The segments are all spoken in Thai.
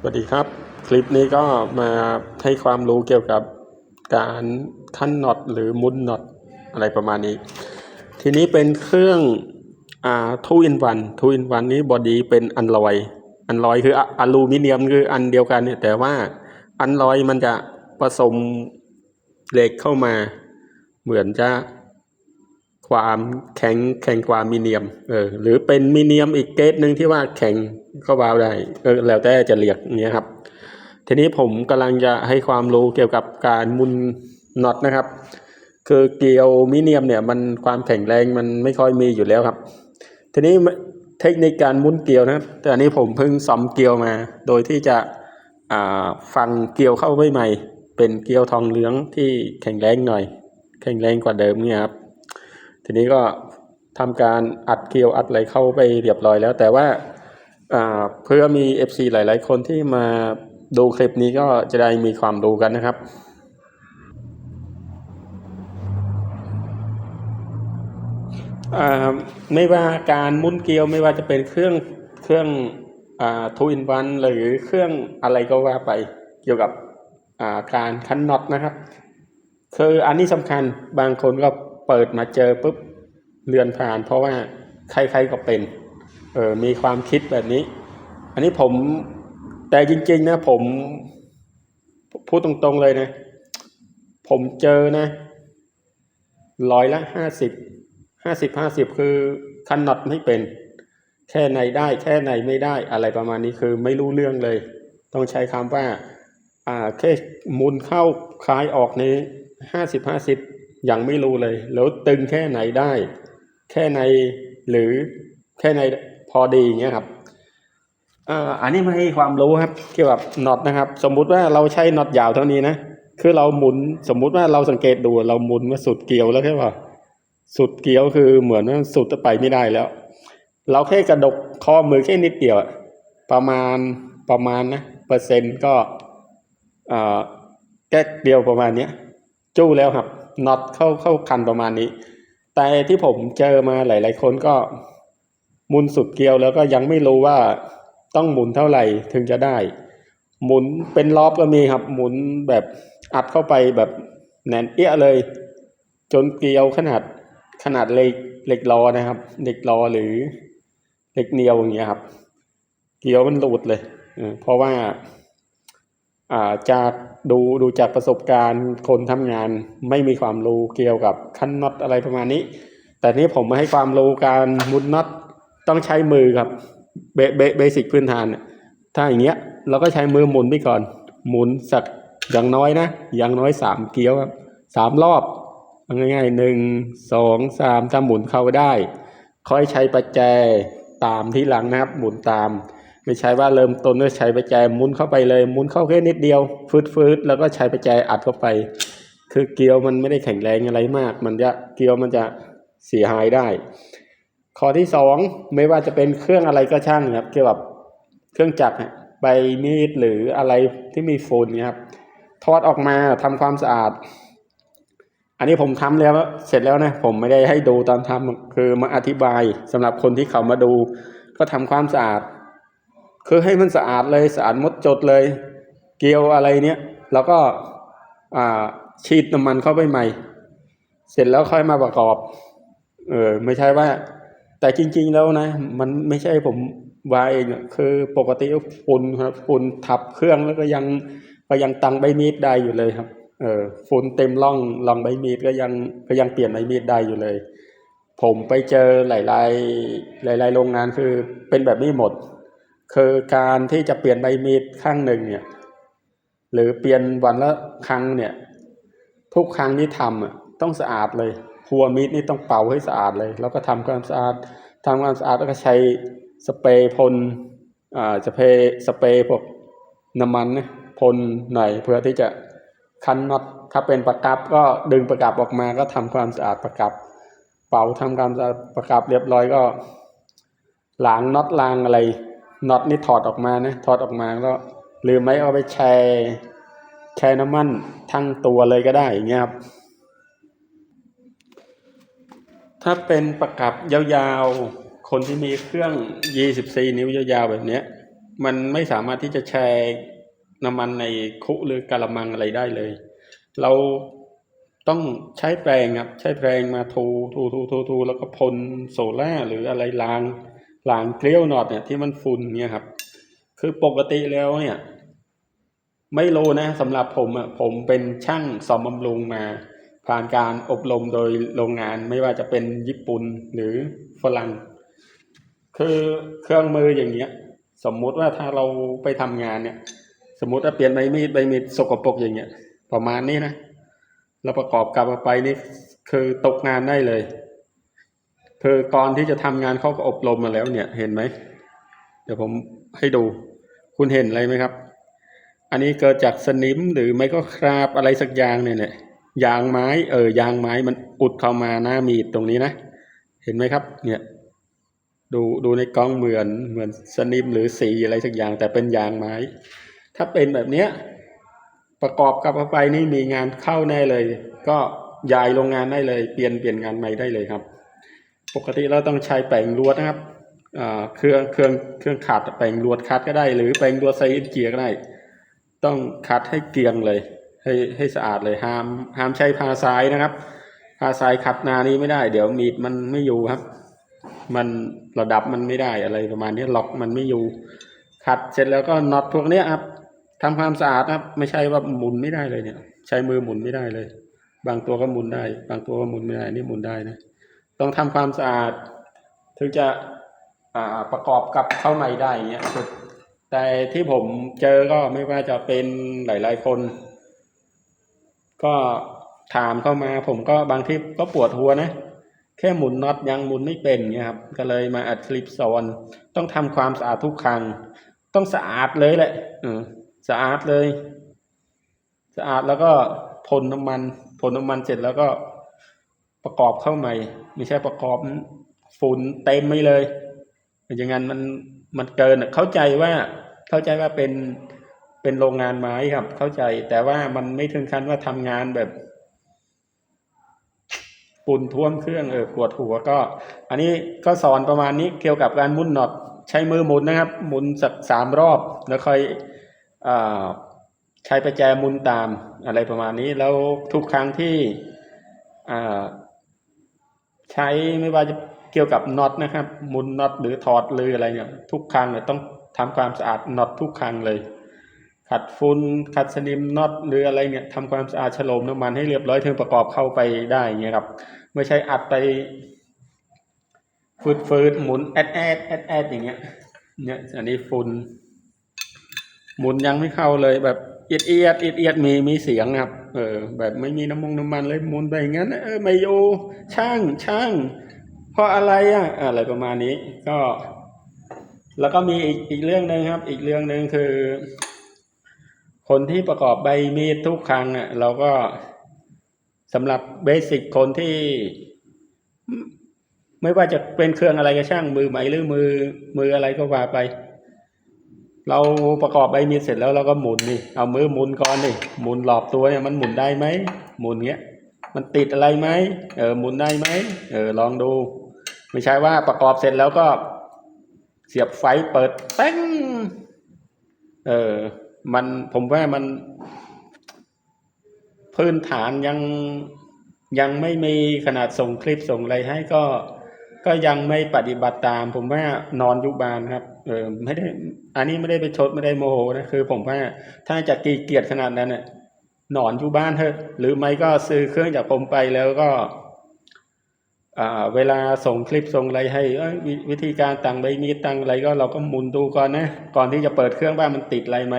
สวัสดีครับ คลิปนี้ก็มาให้ความรู้เกี่ยวกับการขั้นน็อตหรือมุนน็อตอะไรประมาณนี้ ทีนี้เป็นเครื่องอ่าทูอินวันทูอินวันนี้บอดี้เป็นอันลอยอันลอยคืออะอลูมิเนียมคืออันเดียวกันเนี่ยแต่ว่าอันลอยมันจะผสมเหล็กเข้ามา เหมือนจะ ความแข็งแข็งกว่ามีเนียมเออหรือเป็นมีเนียมอีกเกรดหนึ่งที่ว่าแข็งก็วาวได้เออแล้วแต่จะเรียกอย่างเงี้ยครับ ทีนี้ผมกำลังจะให้ความรู้เกี่ยวกับการมุนน็อตนะครับ คือเกลียวมิเนียมเนี่ยมันความแข็งแรงมันไม่ค่อยมีอยู่แล้วครับ ทีนี้เทคนิคการมุนเกลียวนะครับ แต่อันนี้ผมเพิ่งซ่อมเกลียวมา โดยที่จะอ่าฟังเกลียวเข้าใหม่ เป็นเกลียวทองเหลืองที่แข็งแรงหน่อย แข็งแรงกว่าเดิมเนี่ยครับ ทีนี้ก็ทำการอัดเกลียวอัดอะไรเข้าไปเรียบร้อยแล้ว แต่ว่าเพื่อมี FC หลาย ๆ คนที่มาดูคลิปนี้ก็จะได้มีความรู้กันนะครับไม่ว่าการมุนเกลียวไม่ว่าจะเป็นเครื่องเครื่องทูอินวันหรือเครื่องอะไรก็ว่าไปเกี่ยวกับการคันน็อตนะครับ คืออันนี้สำคัญบางคนก็ เปิดมาเจอปุ๊บเลื่อนผ่าน เพราะว่าใครๆก็เป็นเออมีความคิดแบบนี้ อันนี้ผมแต่จริงๆนะผมพูดตรงๆเลยนะ ผมเจอนะร้อยละห้าสิบห้าสิบห้าสิบคือคันน็อตไม่เป็น แค่ไหนได้ แค่ไหนไม่ได้อะไรประมาณนี้คือไม่รู้เรื่องเลย ต้องใช้คำว่า อ่าแค่มุนเข้าคลายออกในห้าสิบห้าสิบ ยังไม่รู้เลย แล้วตึงแค่ไหนได้ แค่ในหรือแค่ในพอดีอย่างเงี้ยครับอ่าอันนี้มาให้ความรู้ครับ เกี่ยวกับน็อตนะครับ สมมุติว่าเราใช้น็อตยาวเท่านี้นะคือเราหมุนสมมุติว่าเราสังเกตดูเราหมุนมาสุดเกลียวแล้วใช่ป่ะสุดเกลียวคือเหมือนว่าสุดไปไม่ได้แล้ว เราแค่กระดกข้อมือแค่นิดเดียวอะประมาณประมาณนะเปอร์เซ็นต์ก็อ่าแก๊กเดียวประมาณเนี้ยจู้แล้วครับ น็อตเข้าเข้าคันประมาณนี้ แต่ที่ผมเจอมาหลาย ๆ คนก็หมุนสุดเกลียวแล้วก็ยังไม่รู้ว่าต้องหมุนเท่าไหร่ถึงจะได้ หมุนเป็นรอบก็มีครับ หมุนแบบอัดเข้าไปแบบแน่นเอี้ยเลย จนเกลียวขนาดขนาดเหล็กเหล็กล้อนะครับเหล็กล้อหรือเหล็กเนียวอย่างเงี้ยครับ เกลียวมันหลุดเลยเออเพราะว่า จากดูดูจากประสบการณ์คนทำงานไม่มีความรู้เกี่ยวกับขั้นน็อตอะไรประมาณนี้ แต่นี้ผมมาให้ความรู้การหมุนน็อตต้องใช้มือครับเบเบเบสิกพื้นฐานถ้าอย่างเงี้ยเราก็ใช้มือหมุนไปก่อน หมุนสักอย่างน้อยนะอย่างน้อยสามเกี้ยวครับสามรอบเอาง่ายๆหนึ่งสองสามถ้าหมุนเข้าได้ค่อยใช้ประแจตามที่หลังนะครับ หมุนตาม ไม่ใช่ว่าเริ่มต้นด้วยใช้ประแจหมุนเข้าไปเลยหมุนเข้าแค่นิดเดียวฟืดฟืดแล้วก็ใช้ประแจอัดเข้าไป คือเกลียวมันไม่ได้แข็งแรงอะไรมาก มันจะเกลียวมันจะเสียหายได้ ข้อที่สองไม่ว่าจะเป็นเครื่องอะไรก็ช่างครับเกี่ยวกับเครื่องจักรใบมีดหรืออะไรที่มีฝุ่นนี่ยครับถอดออกมาทำความสะอาด อันนี้ผมทำแล้วเสร็จแล้วนะผมไม่ได้ให้ดูตอนทำคือมาอธิบายสำหรับคนที่เขามาดู ก็ทำความสะอาด คือให้มันสะอาดเลยสะอาดมดจดเลย เกลียวอะไรเนี้ยแล้วก็ฉีดน้ำมันเข้าไปใหม่ เสร็จแล้วค่อยมาประกอบ เออไม่ใช่ว่า แต่จริง ๆแล้วนะ มันไม่ใช่ผมวาเองคือปกติฝุ่นครับฝุ่นทับเครื่องแล้วก็ยังก็ยังตังใบมีดได้อยู่เลยครับ เออฝุ่นเต็มร่องรองใบมีดก็ยังก็ยังเปลี่ยนใบมีดได้อยู่เลย ผมไปเจอหลาย ๆ หลาย ๆ โรงงานคือเป็นแบบนี้หมด คือการที่จะเปลี่ยนใบมีดข้างหนึ่งเนี่ย หรือเปลี่ยนวันละครั้งเนี่ย ทุกครั้งที่ทำอะต้องสะอาดเลย หัวมีดนี่ต้องเป่าให้สะอาดเลย แล้วก็ทำความสะอาดทำความสะอาดแล้วก็ใช้สเปรย์พ่นอ่าจะเพสเปรย์พวกน้ำมันนะพ่นหน่อยเพื่อที่จะคันน็อตถ้าเป็นประกับก็ดึงประกับออกมาก็ทำความสะอาดประกับ เป่าทำความสะอาดประกับเรียบร้อยก็ล้างน็อตล้างอะไร น็อตนี่ถอดออกมานะถอดออกมาก็หรือไม่เอาไปแช่แช่น้ำมันทั้งตัวเลยก็ได้อย่างเงี้ยครับ ถ้าเป็นประกับยาวๆ คนที่มีเครื่อง 24 นิ้วยาวๆ แบบเนี้ย มันไม่สามารถที่จะแชร์น้ำมันในคุหรือกะละมังอะไรได้เลย เราต้องใช้แปรงครับ ใช้แปรงมาถูถูถูถูถูแล้วก็พ่นโซล่าหรืออะไรล้าง ลางเกลียวหนอดเนี่ยที่มันฝุ่นเนี่ยครับ คือปกติแล้วเนี่ย ไม่รู้นะสำหรับผมอะผมเป็นช่างซ่อมบำรุงมา ผ่านการอบรมโดยโรงงานไม่ว่าจะเป็นญี่ปุ่นหรือฝรั่งคือเครื่องมืออย่างเงี้ย สมมุติว่าถ้าเราไปทำงานเนี่ย สมมุติว่าเปลี่ยนใบมีดใบมีดสกปรกอย่างเงี้ย ประมาณนี้นะแล้วประกอบกลับมาไปนี่คือตกงานได้เลย คือก่อนที่จะทำงานเขาก็อบรมมาแล้วเนี่ยเห็นไหม เดี๋ยวผมให้ดู คุณเห็นอะไรไหมครับ อันนี้เกิดจากสนิมหรือไม่ก็คราบอะไรสักอย่างเนี่ยเนี่ยยางไม้ เออยางไม้มันอุดเข้ามาหน้ามีดตรงนี้นะ เห็นไหมครับ เนี่ยดูดูในกล้องเหมือนเหมือนสนิมหรือสีอะไรสักอย่าง แต่เป็นยางไม้ ถ้าเป็นแบบเนี้ยประกอบกับเข้าไปนี่มีงานเข้าแน่เลย ก็ย้ายโรงงานได้เลย เปลี่ยนเปลี่ยนงานใหม่ได้เลยครับ ปกติเราต้องใช้แปรงลวดนะครับเครื่องเครื่องเครื่องขัดแปรงลวดคัดก็ได้ หรือแปรงลวดไซส์เกียร์ก็ได้ ต้องคัดให้เกลียงเลย ให้ให้สะอาดเลยห้ามห้ามใช้พาทรายนะครับพาทรายขัดนานี้ไม่ได้ เดี๋ยวมีดมันไม่อยู่ครับ มันระดับมันไม่ได้อะไรประมาณนี้ล็อกมันไม่อยู่ ขัดเสร็จแล้วก็น็อตพวกเนี้ยครับทำความสะอาดครับ ไม่ใช่ว่าหมุนไม่ได้เลยเนี่ย ใช้มือหมุนไม่ได้เลย บางตัวก็หมุนได้ บางตัวก็หมุนไม่ได้นี่หมุนได้นะ ต้องทำความสะอาด ถึงจะอ่าประกอบกับเข้าในได้เงี้ยแต่ที่ผมเจอก็ไม่ว่าจะเป็นหลาย ๆ คน ก็ถามเข้ามา ผมก็บางทีก็ปวดหัวนะแค่หมุนน็อตยังหมุนไม่เป็นเงี้ยครับก็เลยมาอัดคลิปสอนต้องทำความสะอาดทุกครั้งต้องสะอาดเลยแหละอสะอาดเลย สะอาดแล้วก็พ่นน้ำมันพ่นน้ำมันเสร็จแล้วก็ ประกอบเข้าใหม่ ไม่ใช่ประกอบฝุ่นเต็มไม่เลยอย่างนั้นมันมันเกินเข้าใจว่าเข้าใจว่าเป็นเป็นโรงงานไม้ครับ เข้าใจ แต่ว่ามันไม่ถึงขั้นว่าทำงานแบบฝุ่นท่วมเครื่องเออปวดหัวก็ อันนี้ก็สอนประมาณนี้เกี่ยวกับการมุนน็อตใช้มือหมุนนะครับ หมุนสักสามรอบแล้วค่อยอ่าใช้ประแจมุนตามอะไรประมาณนี้ แล้วทุกครั้งที่อ่า ใช้ไม่ว่าจะเกี่ยวกับน็อตนะครับหมุนน็อตหรือถอดหรืออะไรเนี่ยทุกครั้งเนี่ยต้องทำความสะอาดน็อตทุกครั้งเลย ขัดฝุ่นขัดสนิมน็อตหรืออะไรเนี่ยทำความสะอาดฉโลมน้ำมันให้เรียบร้อยถึงประกอบเข้าไปได้เงี้ยครับไม่ใช่อัดไปฟืดฟืดหมุนแอดแอดแอดแอดอย่างเงี้ยเนี่ยอันนี้ฝุ่นหมุนยังไม่เข้าเลยแบบ เอียดเอียดเอียดเอียดมีมีเสียงครับ เออ แบบไม่มีน้ำมงน้ำมันเลยมุนไปอย่างนั้นเออไม่อยู่ช่างช่าง เพราะอะไรอะอะไรประมาณนี้ ก็ แล้วก็มีอีกอีกเรื่องหนึ่งครับ อีกเรื่องหนึ่งคือ คนที่ประกอบใบมีดทุกครั้งอะเราก็สำหรับเบสิกคนที่ไม่ว่าจะเป็นเครื่องอะไรก็ช่างมือใหมหรือมือมืออะไรก็ว่าไป เราประกอบใบมีดเสร็จแล้วเราก็หมุนนี่เอามือหมุนก่อนนี่หมุนรอบตัวเนี่ยมันหมุนได้ไหมหมุนเงี้ยมันติดอะไรไหมเออหมุนได้ไหมเออลองดู ไม่ใช่ว่าประกอบเสร็จแล้วก็ เสียบไฟเปิดแป้งเออมันผมว่ามัน พื้นฐานยังยังไม่มีขนาดส่งคลิปส่งอะไรให้ก็ ก็ยังไม่ปฏิบัติตาม ผมว่านอนยู่บ้านครับ เออไม่ได้ อันนี้ไม่ได้ไปชดไม่ได้โมโหนะคือ ผมว่าถ้าจะกีเกียจขนาดนั้นเนี่ยนอนอยู่บ้านเถอะ หรือไม่ก็ซื้อเครื่องจากผมไปแล้วก็อ่าเวลาส่งคลิปส่งอะไรให้วิวิธีการตั้งใบมีดตั้งอะไรก็เราก็หมุนดูก่อนนะ ก่อนที่จะเปิดเครื่องว่ามันติดอะไรไหม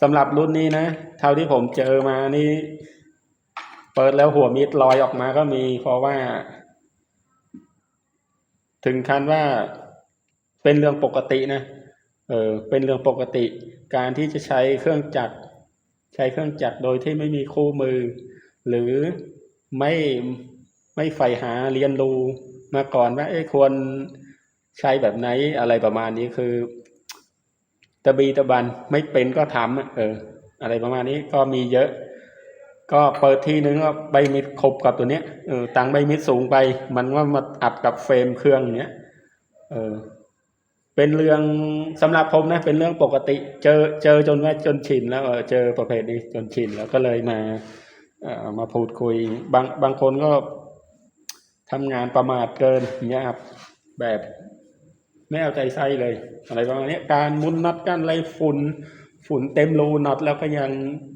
สำหรับรุ่นนี้นะ เท่าที่ผมเจอมานี่ เปิดแล้วหัวมีดลอยออกมาก็มี เพราะว่า ถึงขั้นว่า เป็นเรื่องปกตินะเออเป็นเรื่องปกติ การที่จะใช้เครื่องจักร ใช้เครื่องจักรโดยที่ไม่มีคู่มือ หรือไม่ไม่ใฝ่หาเรียนรู้มาก่อนว่าเอ้ควรใช้แบบไหนอะไรประมาณนี้คือตะบีตะบันไม่เป็นก็ทำเออ อะไรประมาณนี้ก็มีเยอะ ก็เปิดทีนึงก็ใบมิดครบกับตัวเนี้ยเออตังใบมิดสูงไป มันว่ามาอัดกับเฟรมเครื่องเนี้ยเออ เป็นเรื่องสำหรับผมนะเป็นเรื่องปกติ เจอเจอจนว่าจนชิน แล้วเจอประเภทนี้จนชินแล้วก็เลยมาเอ่อมาพูดคุยบางบางคนก็ทำงานประมาทเกินเงี้ยครับแบบไม่เอาใจใส่เลย อะไรประมาณนี้การมุนน็อตการไรฝุ่นฝุ่นเต็มรูน็อตแล้วก็ยัง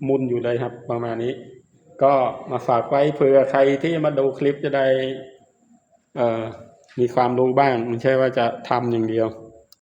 มุนอยู่เลยครับ ประมาณนี้ ก็มาฝากไว้เผื่อใครที่มาดูคลิปจะได้เอ่อมีความรู้บ้างไม่ใช่ว่าจะทำอย่างเดียว